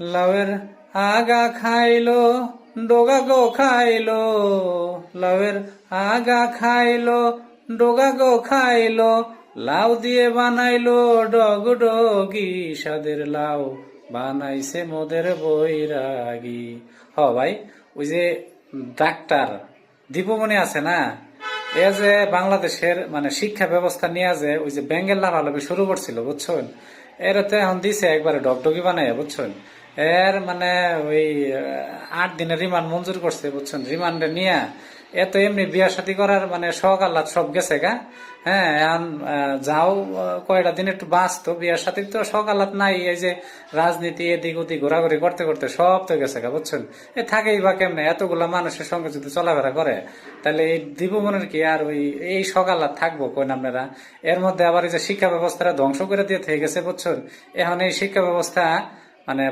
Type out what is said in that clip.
লাউয়ের আগা খাইলো, ডোগা গো খাইলো। লাউয়ের আগা খাইলো, ডোগা গো খাইলো। লাউ দিয়ে বানাইলো ডগ ডগি সাদের লাউ বানাইছে মোদের বৈরাগী। হ ভাই, ওই যে ডাক্তার দীপমণি আছে না? এ যে বাংলাদেশের মানে শিক্ষা ব্যবস্থা নিয়ে যে ওই যে ব্যাঙ্গেল লাভালাভি শুরু করছিল, বুঝছেন? এর তো এখন দিছে একবারে ডকডকি বানাই বুঝছেন? এর মানে ওই আট দিনের রিমান্ড মঞ্জুর করছে, বুঝছেন? রিমান্ডে নিয়ে এ তো এমনি বিয়া শাদী করার মানে শখ আল্লাহ সব গেছে গা। হ্যাঁ এখন যাও কয়টা দিন একটু বাঁচতো বিয়ার সাথে তো শখ আল্লাহ নাই, এই যে রাজনীতি এদিক ওদিক ঘোরাঘুরি করতে করতে সব তো গেছে গা, বুঝছেন? এ থাকেই বা কেমনে? এতগুলা মানুষের সঙ্গে যদি চলাফেরা করে, তাহলে এই দীপমনের কি আর ওই, এই সকাল থাকব কোন আপনারা? এর মধ্যে আবার এই যে শিক্ষা ব্যবস্থাটা ধ্বংস করে দিয়ে থেকে গেছে, বুঝছেন? এখন এই শিক্ষা ব্যবস্থা মানে